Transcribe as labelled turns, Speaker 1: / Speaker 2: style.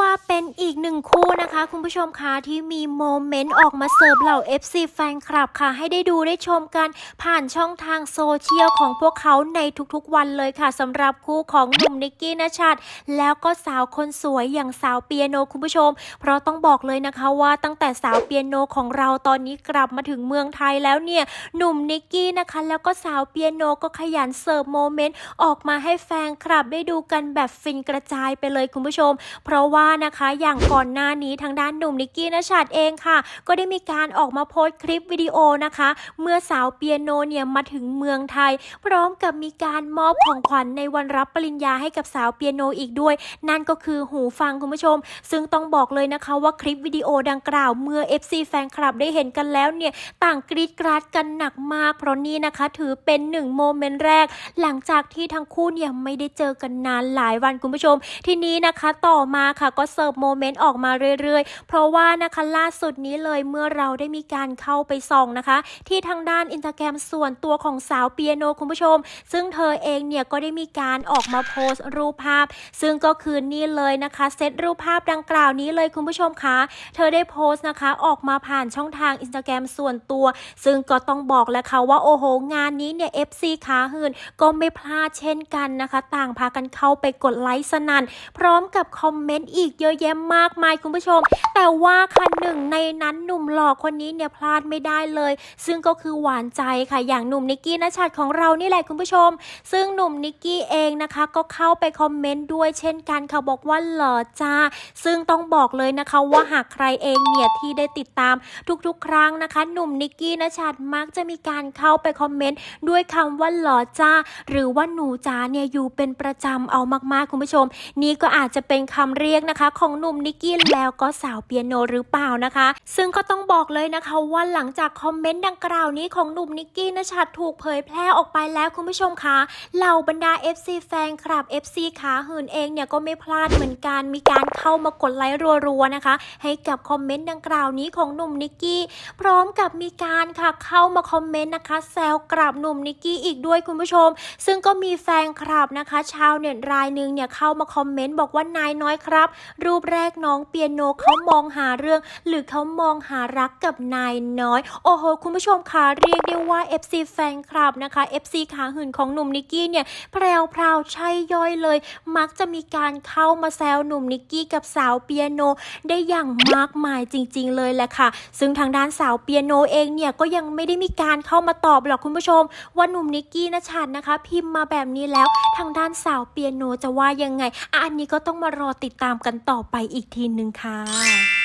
Speaker 1: ว่าเป็นอีกหนึ่งคู่นะคะ คุณผู้ชมคะที่มีโมเมนต์ออกมาเสิร์ฟเหล่า FC แฟนคลับค่ะ ให้ได้ดูได้ชมกัน ผ่านช่องทางโซเชียลของพวกเขาในทุกๆวันเลยค่ะสำหรับคู่ของหนุ่มนิกกี้นชัดแล้วก็สาวคนสวยอย่างสาวเปียโนคุณผู้ชม เพราะต้องบอกเลยนะคะว่าตั้งแต่สาวเปียโนของเราตอนนี้กลับมาถึงเมืองไทยแล้วเนี่ยหนุ่มนิกกี้นะคะ แล้วก็สาวเปียโนก็ขยันเสิร์ฟโมเมนต์ออกมาให้แฟนคลับได้ดูกันแบบฟินกระจายไปเลยคุณผู้ชม เพราะว่านะคะ อย่างก่อนหน้านี้ทางด้านหนุ่มนิกกี้นชัดเองค่ะ ก็ได้มีการออกมาโพสต์คลิปวิดีโอนะคะ เมื่อสาวเปียโนเนี่ยมาถึงเมืองไทย พร้อมกับมีการมอบของขวัญในวันรับปริญญาให้กับสาวเปียโนอีกด้วย นั่นก็คือหูฟังคุณผู้ชม ซึ่งต้องบอกเลยนะคะว่าคลิปวิดีโอดังกล่าวเมื่อ FC แฟนคลับได้เห็นกันแล้วเนี่ยต่างกรีดกราดกันหนักมาก เพราะนี่นะคะถือเป็นหนึ่งโมเมนต์แรก หลังจากที่ทั้งคู่เนี่ยไม่ได้เจอกันนานหลายวันคุณผู้ชม ทีนี้นะคะต่อมาค่ะก็เสิร์ฟโมเมนต์ออกมาเรื่อยๆ เพราะว่านะคะล่าสุดนี้เลยเมื่อเราได้มีการเข้าไปส่องนะคะ ที่ทางด้านอินสตาแกรมส่วนตัวของสาวเปียโนคุณผู้ชม ซึ่งเธอเองเนี่ยก็ได้มีการออกมาโพสต์รูปภาพ ซึ่งก็คือนี่เลยนะคะเซตรูปภาพดังกล่าวนี้เลยคุณผู้ชมคะเธอได้โพสต์นะคะออกมาผ่านช่องทางอินสตาแกรมส่วนตัว ซึ่งก็ต้องบอกแล้วค่ะว่าโอ้โห งานนี้เนี่ย FC ขาหื่นก็ไม่พลาดเช่นกันนะคะ ต่างพากันเข้าไปกดไลค์สนั่นพร้อมกับคอมเมนต์อีกเยอะแยะมากมายคุณผู้ชม แต่ว่าค่ะหนึ่งในนั้นหนุ่มหล่อคนนี้เนี่ยพลาดไม่ได้เลย ซึ่งก็คือหวานใจค่ะอย่างหนุ่มนิกกี้นชัดของเรานี่แหละคุณผู้ชม ซึ่งหนุ่มนิกกี้เองนะคะ ก็เข้าไปคอมเมนต์ด้วยเช่นกันค่ะบอกว่าหล่อจ้าซึ่งต้องบอกเลยนะคะว่าหากใครเองเนี่ยที่ได้ติดตามทุกๆ ครั้งนะคะ หนุ่มนิกกี้นชัดมักจะมีการเข้าไปคอมเมนต์ด้วยคำว่าหล่อจ้าหรือว่าหนูจ้าเนี่ยอยู่เป็นประจำเอามากๆคุณผู้ชม นี่ก็อาจจะเป็นคำเรียกนะคะ ของหนุ่มนิกกี้แล้วก็สาวเปียโนหรือเปล่านะคะ ซึ่งก็ต้องบอกเลยนะคะว่าหลังจากคอมเมนต์ดังกล่าวนี้ของหนุ่มนิกกี้นะชัดถูกเผยแพร่ออกไปแล้วคุณผู้ชมคะเหล่าบรรดา FC แฟนคลับ FC ขาหื่นเองเนี่ยก็ไม่พลาดเหมือนกันมีการเข้ามากดไลค์รัวๆนะคะ ให้กับคอมเมนต์ดังกล่าวนี้ของหนุ่มนิกกี้พร้อมกับมีการค่ะเข้ามาคอมเมนต์นะคะแซวกลับหนุ่มนิกกี้อีกด้วยคุณผู้ชม ซึ่งก็มีแฟนคลับนะคะ ชาวเน็ตรายหนึ่งเนี่ยเข้ามาคอมเมนต์บอกว่านายน้อยครับรูปแรกน้องเปียโนเขามองหาเรื่อง หรือเขามองหารักกับนายน้อย โอ้โห คุณผู้ชมคะเรียกได้ว่า FC แฟนคลับนะคะ FC ขาหื่นของหนุ่มนิกกี้เนี่ยแพรวพราวๆใช่ย่อยเลย มักจะมีการเข้ามาแซวหนุ่มนิกกี้กับสาวเปียโนได้อย่างมากมายจริง ๆ เลยแหละค่ะ ซึ่งทางด้านสาวเปียโนเองเนี่ยก็ยังไม่ได้มีการเข้ามาตอบหรอกคุณผู้ชม ว่าหนุ่มนิกกี้นะชัดนะคะ พิมพ์มาแบบนี้แล้วทางด้านสาวเปียโนจะว่ายังไงอะอันนี้ก็ต้องมารอติดตามกันต่อไปอีกทีหนึ่งค่ะ